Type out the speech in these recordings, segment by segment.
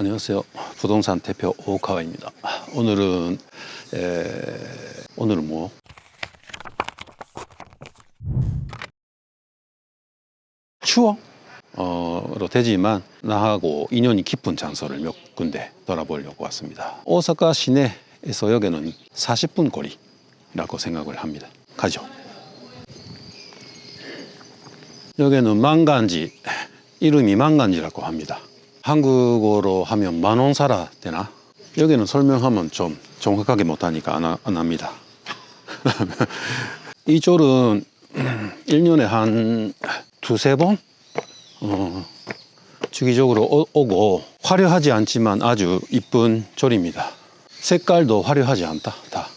안녕하세요. 부동산 대표 오카와입니다. 오늘은 에, 오늘은 뭐 추억 어로 되지만 나하고 인연이 깊은 장소를 몇 군데 돌아보려고 왔습니다. 오사카 시내에서 여기는 40분 거리라고 생각을 합니다. 가죠. 여기는 망간지 이름이 망간지라고 합니다. 한국어로 하면 만원 사라 되나? 여기는 설명하면 좀 정확하게 못하니까 안, 하- 안 합니다. 이 절은 1년에 한 두세 번 어, 주기적으로 오- 오고 화려하지 않지만 아주 이쁜 절입니다. 색깔도 화려하지 않다. 다.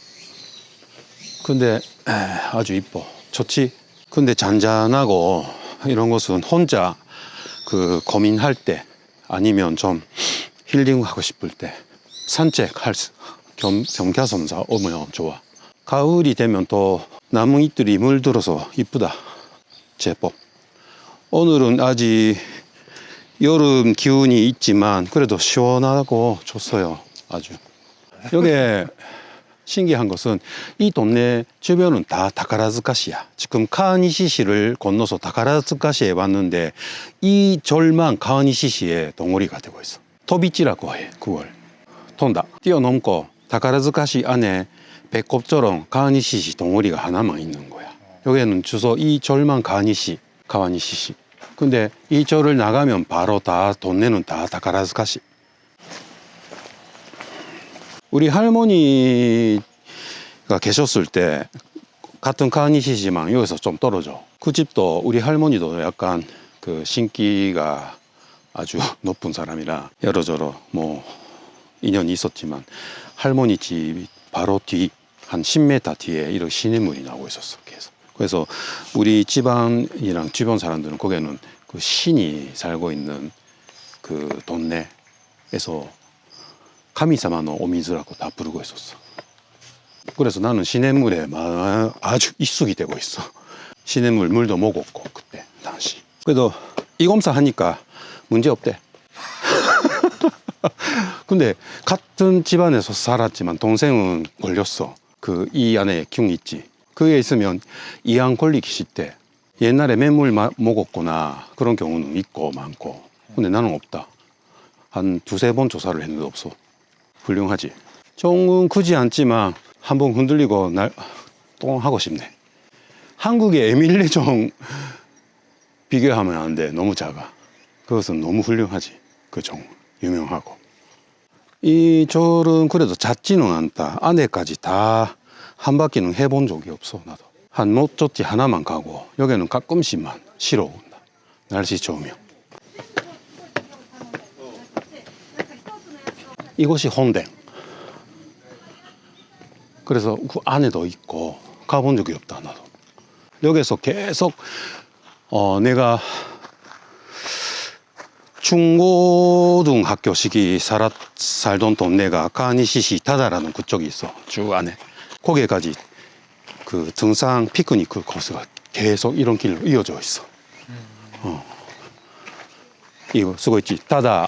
근데 에, 아주 이뻐. 좋지. 근데 잔잔하고 이런 것은 혼자 그 고민할 때 아니면 좀 힐링하고 싶을 때 산책할 수- 겸 겸사겸사 오면 좋아. 가을이 되면 또 나무 잎들이 물들어서 이쁘다. 제법. 오늘은 아직 여름 기운이 있지만 그래도 시원하고 좋어요. 아주. 여기 신기한 것은 이 동네 주변은 다 다카라즈카시야. 지금 카니시시를 건너서 다카라즈카시에 왔는데 이 절만 카니시시의 동어리가 되고 있어. 토비치라고 해. 그걸. 돈다. 뛰어넘고 다카라즈카시 안에 배꼽처럼 카니시시 동어리가 하나만 있는 거야. 여기는 주소 이 절만 카니시, 카와니시시. 근데 이 절을 나가면 바로 다 동네는 다 다카라즈카시. 우리 할머니가 계셨을 때 같은 카니시지만 여기서 좀 떨어져. 그 집도 우리 할머니도 약간 그 신기가 아주 높은 사람이라 여러저러 뭐 인연이 있었지만 할머니 집 바로 뒤 한 10m 뒤에 이렇게 시냇물이 나오고 있었어 계속. 그래서 우리 집안이랑 주변 사람들은 거기에는 그 신이 살고 있는 그 동네에서 오미즈라고 다 부르고 있었어. 그래서 나는 시냇물에 마- 아주 익숙이 되고 있어. 시냇물 물도 먹었고 그때 당시. 그래도 이 검사 하니까 문제 없대. 근데 같은 집안에서 살았지만 동생은 걸렸어. 그 이 안에 균 있지. 그게 있으면 이양 걸리기 쉽대. 옛날에 마- 먹었거나 그런 경우는 있고 많고. 근데 나는 없다. 한 두세 번 조사를 했는데 없어. 훌륭하지. 종은 크지 않지만 한 번 흔들리고 날 똥하고 싶네. 한국의 에밀레종 비교하면 안 돼. 너무 작아. 그것은 너무 훌륭하지. 그 종. 유명하고. 이 절은 그래도 잦지는 않다. 안에까지 다 한 바퀴는 해본 적이 없어. 나도. 한 모쪼티 하나만 가고 여기는 가끔씩만 쉬러 온다. 날씨 좋으면. 이곳이 혼댕. 그래서 그 안에도 있고 가본 적이 없다 나도. 여기서 계속 어 내가 중고등학교 시기 살았 살던 동네가 카니시시 타다라는 그쪽이 있어 쭉 안에 거기까지 그 등산 피크닉 그 코스가 계속 이런 길로 이어져 있어. 어. 이거 쓰고 있지 타다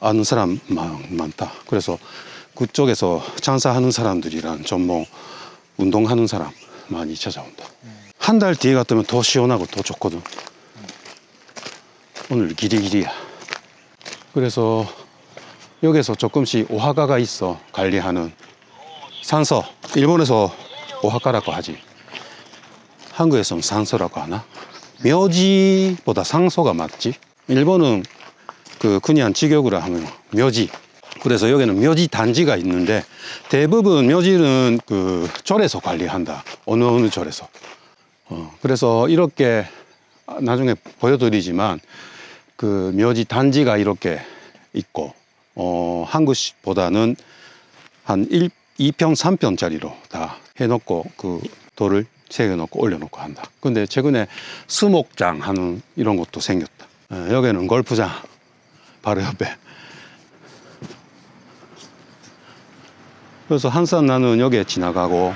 아는 사람 많, 많다 그래서 그쪽에서 장사하는 사람들이란 전뭐 운동하는 사람 많이 찾아온다 한 달 뒤에 갔다면 더 시원하고 더 좋거든 오늘 길이 길이야. 그래서 여기서 조금씩 오하가가 있어 관리하는 산서. 일본에서 오하가라고 하지. 한국에서는 산서라고 하나? 묘지보다 상소가 맞지? 일본은 그 그냥 직역으로 하면 묘지. 그래서 여기는 묘지 단지가 있는데 대부분 묘지는 그 절에서 관리한다. 어느 어느 절에서. 어, 그래서 이렇게 나중에 보여드리지만 그 묘지 단지가 이렇게 있고 어, 한국보다는 한 1, 2평, 3평짜리로 다 해놓고 그 돌을 새겨놓고 올려놓고 한다. 근데 최근에 수목장 하는 이런 것도 생겼다. 어, 여기는 골프장 바로 옆에. 그래서 한산 나는 여기에 지나가고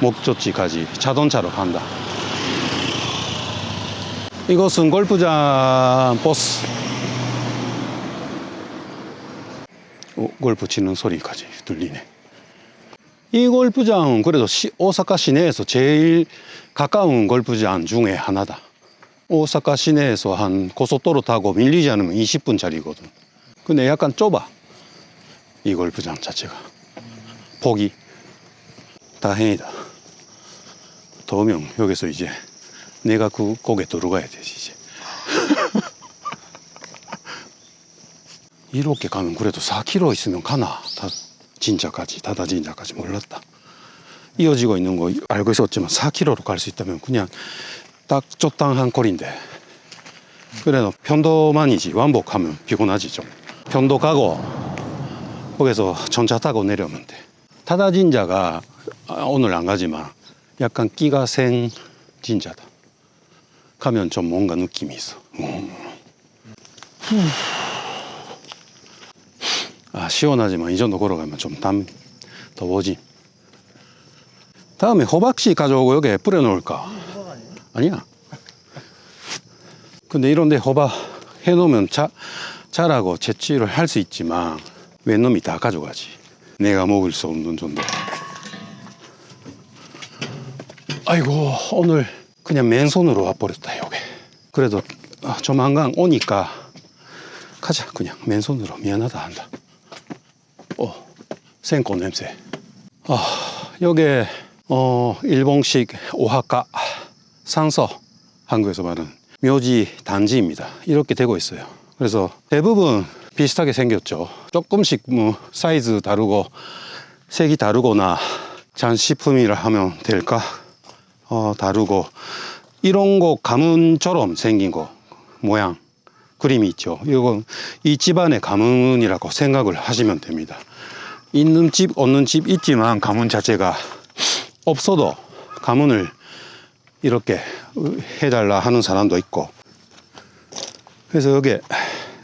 목적지까지 자동차로 간다. 이것은 골프장 버스. 오, 골프 치는 소리까지 들리네. 이 골프장은 그래도 시- 오사카 시내에서 제일 가까운 골프장 중에 하나다. 오사카 시내에서 한 고속도로 타고 밀리지 않으면 20분 짜리거든. 근데 약간 좁아. 이 골프장 자체가. 폭이. 다행이다. 더우면 여기서 이제 내가 그 곡에 들어가야 되지 이제. 이렇게 가면 그래도 4km 있으면 가나 다 진짜까지 다다 진짜까지 몰랐다. 이어지고 있는 거 알고 있었지만 4km로 갈 수 있다면 그냥 딱 적당한 거리인데. 그래도 편도만이지 완복하면 피곤하지 좀. 편도 가고 거기서 전차 타고 내려오면 돼. 타다 진짜가 아, 오늘 안 가지만 약간 끼가 센 진짜다. 가면 좀 뭔가 느낌이 있어. 음. 아 시원하지만 이 정도 걸어가면 좀담 더워지. 다음에 호박씨 가져오고 여기에 뿌려놓을까 아니야. 근데 이런데 호박 해놓으면 자, 자라고 채취를 할 수 있지만 웬놈이 다 가져가지. 내가 먹을 수 없는 정도 아이고 오늘 그냥 맨손으로 와버렸다 여기 그래도 아, 조만간 오니까 가자. 그냥 맨손으로 미안하다 한다. 어 생꽃 냄새. 아 여기 어 일본식 오하카 상서 한국에서 말하는 묘지 단지입니다. 이렇게 되고 있어요. 그래서 대부분 비슷하게 생겼죠. 조금씩 뭐 사이즈 다르고 색이 다르거나 장식품이라 하면 될까? 어 다르고 이런 거 가문처럼 생긴 거 모양 그림이 있죠. 이건 이 집안의 가문이라고 생각을 하시면 됩니다. 있는 집 없는 집 있지만 가문 자체가 없어도 가문을 이렇게 해달라 하는 사람도 있고. 그래서 여기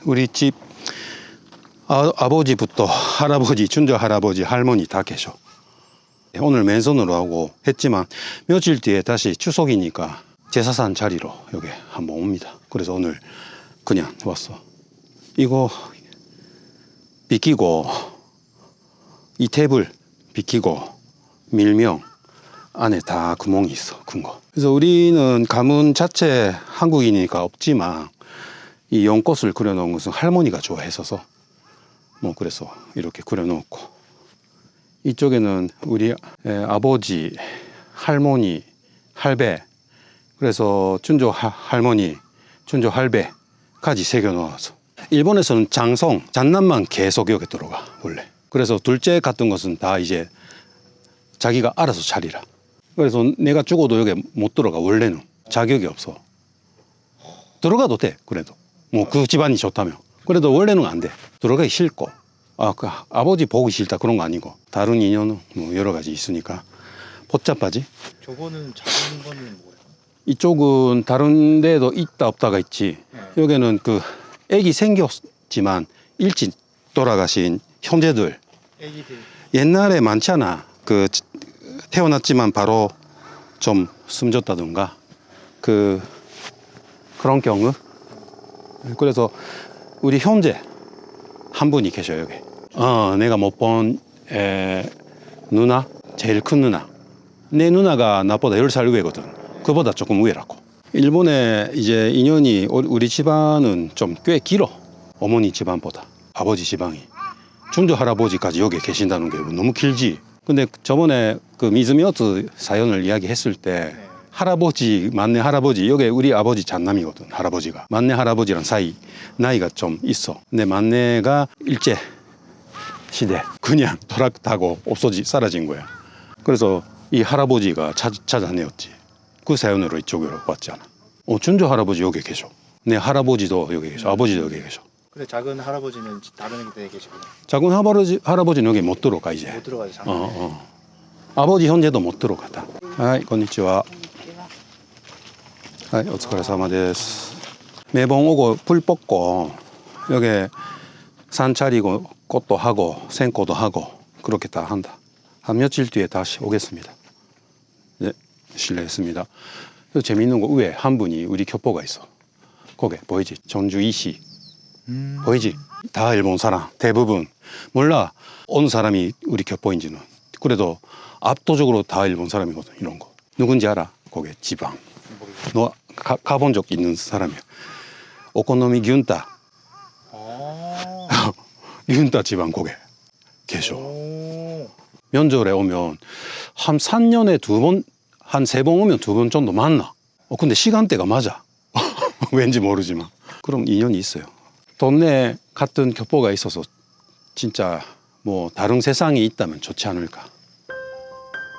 우리 집 아, 아버지부터 할아버지 준조 할아버지 할머니 다 계셔. 오늘 맨손으로 하고 했지만 며칠 뒤에 다시 추석이니까 제사산 자리로 여기 한번 옵니다. 그래서 오늘 그냥 왔어. 이거 비키고 이 탭을 비키고 밀명 안에 다 구멍이 있어 큰 거. 그래서 우리는 가문 자체 한국이니까 없지만 이 연꽃을 그려놓은 것은 할머니가 좋아했어서 뭐 그래서 이렇게 그려놓고 이쪽에는 우리 에, 아버지 할머니 할배 그래서 춘조 하- 할머니 춘조 할배까지 새겨놓아서 일본에서는 장성 장남만 계속 여기 들어가 원래 그래서 둘째 같은 것은 다 이제 자기가 알아서 차리라. 그래서 내가 죽어도 여기 못 들어가 원래는 자격이 없어. 들어가도 돼 그래도 뭐 그 집안이 좋다면 그래도 원래는 안 돼. 들어가기 싫고 아 그 아버지 보기 싫다 그런 거 아니고 다른 인연은 뭐 여러 가지 있으니까 복잡하지. 저거는 작은 거는 뭐예요? 이쪽은 다른 데도 있다 없다가 있지. 네. 여기는 그 애기 생겼지만 일찍 돌아가신 형제들 애기들 옛날에 많잖아. 그 태어났지만 바로 좀 숨졌다든가 그 그런 경우. 그래서 우리 형제 한 분이 계셔요 여기. 어, 내가 못본 누나 제일 큰 누나. 내 누나가 나보다 10살 위거든. 그보다 조금 위라고. 일본에 이제 인연이 우리 집안은 좀 꽤 길어. 어머니 집안보다 아버지 집안이. 중조 할아버지까지 여기 계신다는 게 너무 길지. 근데 저번에 그 미즈미어트 사연을 이야기했을 때 네. 할아버지 만내 할아버지 여기 우리 아버지 장남이거든 할아버지가 만내 할아버지랑 사이 나이가 좀 있어. 근데 만내가 일제 시대 그냥 도락 타고 없어지 사라진 거야. 그래서 이 할아버지가 찾, 찾아내었지. 그 사연으로 이쪽으로 왔잖아. 어, 준조 할아버지 여기 계셔. 내 할아버지도 여기 계셔. 아버지도 여기 계셔. 근데 작은 할아버지는 다른 데에 계시구나. 작은 할아버지 할아버지는 여기 못 들어가 이제. 못 들어가죠. 어. 어. 아버지 현재도 못 들어갔다. 하이, 건니치와. 하이, 오츠카레사마 데스. 매봉 오고 불 뻗고 여기 산 차리고 꽃도 하고 생꽃도 하고 그렇게 다 한다. 한 며칠 뒤에 다시 오겠습니다. 네, 실례했습니다. 또 재밌는 거 위에 한 분이 우리 교포가 있어. 거기 보이지? 전주 이시. 음. 보이지? 다 일본 사람 대부분 몰라 어느 사람이 우리 교포인지는 그래도 압도적으로 다 일본 사람이거든 이런 거 누군지 알아? 거기 지방. 너 가, 가본 적 있는 사람이야 오코노미 균타 아. 균타 지방 거기 계셔 오. 명절에 오면 한 3년에 두 번 한 세 번 오면 두 번 정도 만나 어, 근데 시간대가 맞아 왠지 모르지만 그럼 인연이 있어요 동네 같은 교포가 있어서 진짜 뭐 다른 세상이 있다면 좋지 않을까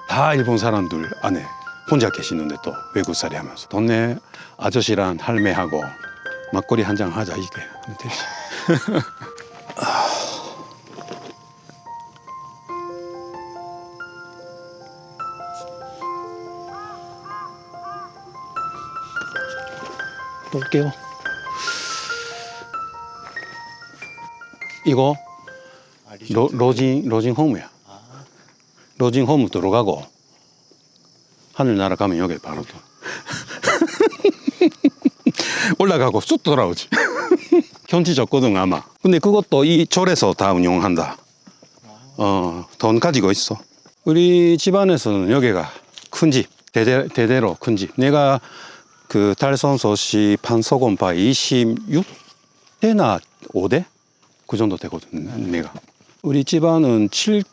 다 일본 사람들 안에 혼자 계시는데 또 외국살이 하면서 동네 아저씨랑 할매하고 막걸리 한 잔 하자 이게 하면 볼게요. 이거 아, 로. 로징 로징 홈이야. 아. 로징 홈 들어가고 하늘 날아가면 여기 바로 또 올라가고 쑥 돌아오지. 현지 졌거든 아마. 근데 그것도 이 절에서 다 운영한다. 어, 돈 가지고 있어. 우리 집안에서는 여기가 큰 집, 대대, 대대로 큰 집. 내가 그 달선소시 판소곤파 26대나 5대? 그 정도 되거든, 내가. 우리 집안은 7,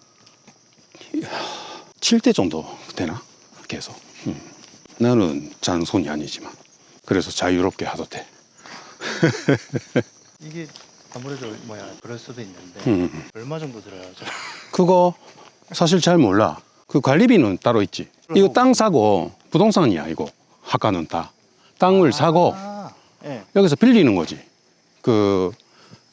7대 정도 되나? 계속. 음. 나는 잔손이 아니지만. 그래서 자유롭게 하도 돼. 이게 아무래도 뭐야 그럴 수도 있는데 음. 얼마 정도 들어요? 저? 그거 사실 잘 몰라. 그 관리비는 따로 있지. 이거 땅 사고 부동산이야 이거. 학과는 다 땅을 사고 아. 예. 여기서 빌리는 거지. 그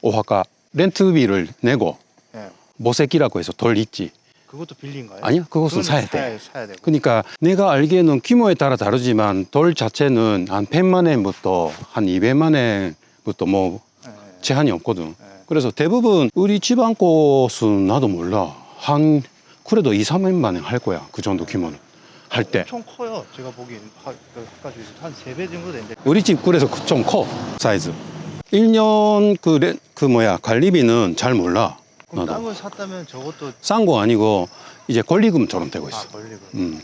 오학과 렌트비를 내고 예. 모세기라고 해서 돌 있지. 그것도 빌린 거예요? 아니야, 그것은 그거는 사야 돼. 사야, 사야 되고. 그러니까 내가 알기에는 규모에 따라 다르지만 돌 자체는 한 100만 원부터 한 200만 원부터 뭐 예. 제한이 없거든. 예. 그래서 대부분 우리 집안 곳은 나도 몰라. 한 그래도 2, 300만 원할 거야. 그 정도 규모는 할 때. 엄청 커요. 제가 보기엔 하, 그 아까 한세 배 정도 되는데 우리 집 그래서 좀 커 사이즈. 1년 그, 레, 그 뭐야 관리비는 잘 몰라. 그럼 나도. 땅을 샀다면 저것도 싼 거 아니고 이제 권리금처럼 되고 아 있어. 걸리고 음.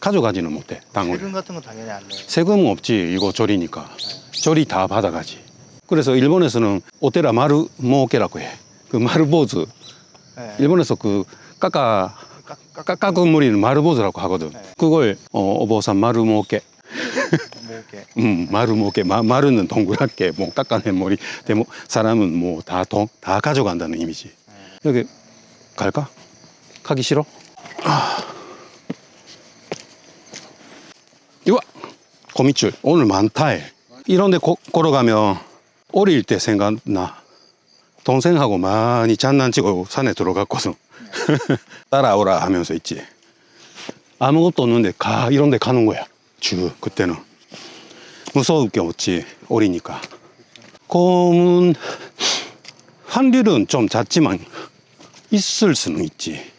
가져가지는 못해 땅을. 세금 같은 건 당연히 안 내요. 세금은 없지 이거 절이니까 절이 다 받아가지 그래서 일본에서는 오테라 마루 모케라고 해 그 마루보즈 예. 일본에서 그 까까 깎, 깎, 까까그무리는 마루보즈라고 하거든 네. 그걸 어, 어보산 마루모케 뭐 이렇게. 음 마루모케 마, 마루는 동그랗게 뭐 깎아낸 머리. 대모 사람은 뭐다다 가져간다는 의미지. 예. 여기 갈까? 가기 싫어? 아. 이와 거미줄. 오늘 많다 해. 이런데 고- 걸어가면 어릴 때 생각나. 동생하고 많이 장난치고 산에 들어갔거든. 따라오라 하면서 있지. 아무것도 없는데 가 이런 데 가는 거야 쭉 그때는. 무서울 게 없지 어리니까. 검은 확률은 좀 작지만 있을 수는 있지.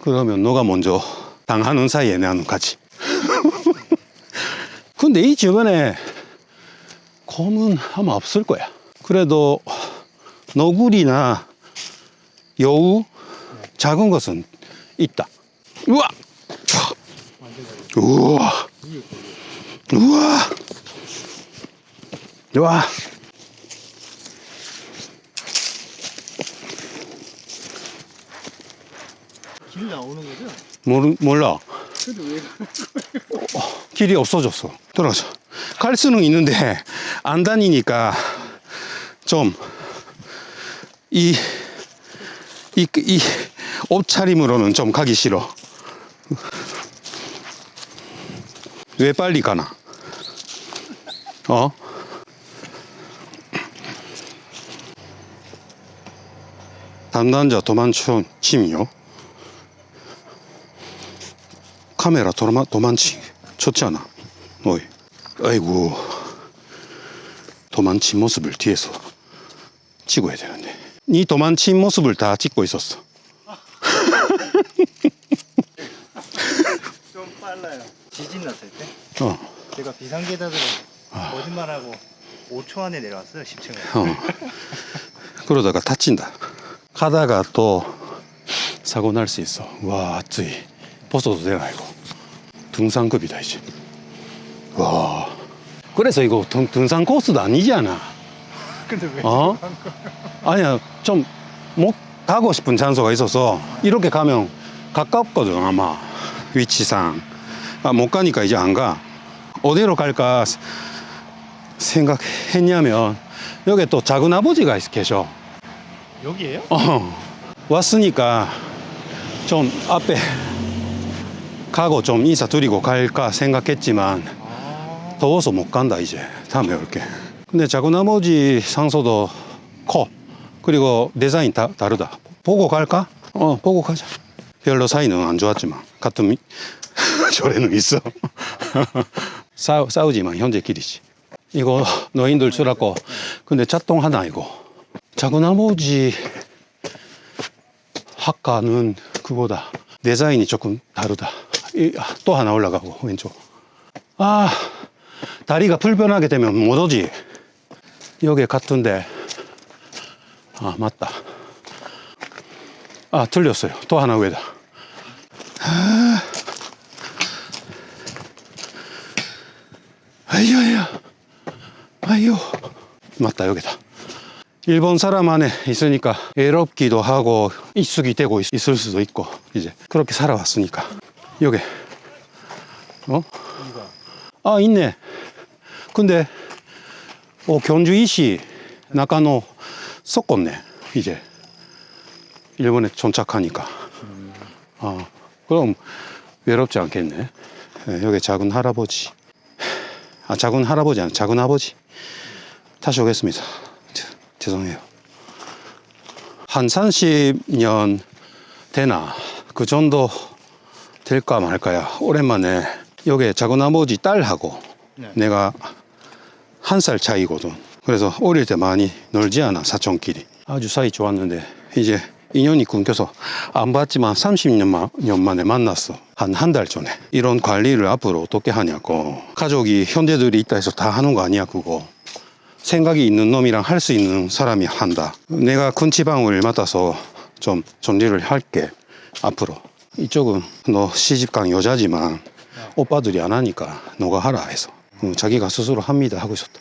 그러면 너가 먼저 당하는 사이에 나는 가지. 근데 이 주변에 검은 아마 없을 거야. 그래도 너구리나 여우 작은 것은 있다. 우와! 촤. 우와. 우와. 우와. 길 나오는 거죠? 모르, 몰라. 근데 왜 길이 없어졌어 돌아가자. 갈 수는 있는데 안 다니니까 좀 이 이, 이 옷차림으로는 좀 가기 싫어. 왜 빨리 가나? 어? 담당자 도망쳐 침이요. 카메라 도마, 도망치 좋지 않아? 어이, 아이고 도망친 모습을 뒤에서 찍어야 되는데 이 도망친 모습을 다 찍고 있었어. 좀 빨라요. 지진 났을 때 어, 제가 비상계단으로 거짓말하고 5초 안에 내려왔어요 10층을. 어. 그러다가 다친다. 가다가 또 사고 날 수 있어. 와, 아쯔이. 벗어도 되나 이거. 등산급이다 이제. 와. 그래서 이거 등, 등산 코스도 아니잖아. 근데 왜? 어? 아니야, 좀못 가고 싶은 장소가 있어서 이렇게 가면 가깝거든 아마 위치상. 아, 못 가니까 이제 안 가. 어디로 갈까 스- 생각했냐면 여기 또 작은 아버지가 있- 계셔. 여기에요? 어, 왔으니까 좀 앞에 가고 좀 인사 드리고 갈까 생각했지만 아. 더워서 못 간다 이제 다음에 올게 근데 작은 나머지 상소도 커 그리고 디자인 다 다르다 보고 갈까? 어 보고 가자 별로 사이는 안 좋았지만 같은 미... 절에는 있어. 싸우, 싸우지만 현재끼리지. 이거 너희들 주라고 근데 잣동 하나 이거. 작은 나머지 학과는 그거다. 디자인이 조금 다르다. 이, 아, 또 하나 올라가고 왼쪽. 아 다리가 불편하게 되면 못 오지. 여기 같은데. 아 맞다. 아 틀렸어요. 또 하나 위에다. 아. 아이고야. 아이고. 맞다 여기다. 일본 사람 안에 있으니까 외롭기도 하고 익숙이 되고 있- 있을 수도 있고 이제 그렇게 살아왔으니까. 여기 어? 아 있네. 근데 어, 견주이시 나카노 섞었네 이제. 일본에 정착하니까. 아 그럼 외롭지 않겠네. 예, 여기 작은 할아버지 아 작은 할아버지 아니 작은 아버지 다시 오겠습니다 저- 죄송해요 한 30년 되나 그 정도 될까 말까야 오랜만에 여기 작은 아버지 딸하고 네. 내가 한 살 차이거든. 그래서 어릴 때 많이 놀지 않아 사촌끼리. 아주 사이 좋았는데 이제 인연이 끊겨서 안 봤지만 30년 마- 년 만에 만났어. 한 한 달 전에. 이런 관리를 앞으로 어떻게 하냐고. 가족이 형제들이 있다 해서 다 하는 거 아니야 그거. 생각이 있는 놈이랑 할 수 있는 사람이 한다. 내가 큰 지방을 맡아서 좀 존재를 할게 앞으로. 이쪽은 너 시집간 여자지만 오빠들이 안 하니까 너가 하라 해서 어, 자기가 스스로 합니다 하고 있었다.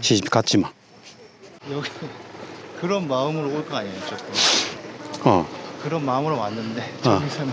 시집 갔지만 여기 그런 마음으로 올 거 아니에요 조금. 어 그런 마음으로 왔는데 저기서는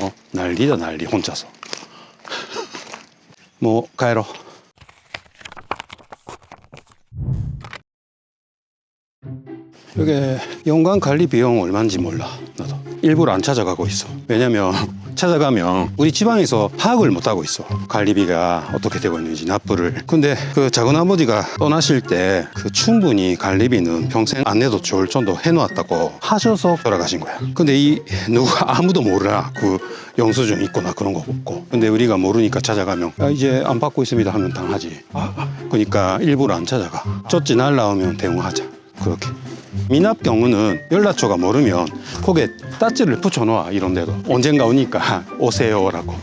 어? 난리다 난리 혼자서. 뭐 가로. 이게 연간 관리 비용 얼마인지 몰라 나도 일부러 안 찾아가고 있어 왜냐면 찾아가면 우리 지방에서 파악을 못 하고 있어. 관리비가 어떻게 되고 있는지 납부를. 근데 그 작은 아버지가 떠나실 때 그 충분히 관리비는 평생 안 내도 좋을 정도 해놓았다고 하셔서 돌아가신 거야. 근데 이 누가 아무도 몰라. 그 영수증 있거나 그런 거 없고. 근데 우리가 모르니까 찾아가면 아, 이제 안 받고 있습니다. 하면 당하지. 그러니까 일부러 안 찾아가. 쫓지 날라오면 대응하자. 그렇게 미납 경우는 연락처가 모르면 거기에 따지를 붙여놓아 이런 데도. 언젠가 오니까 오세요라고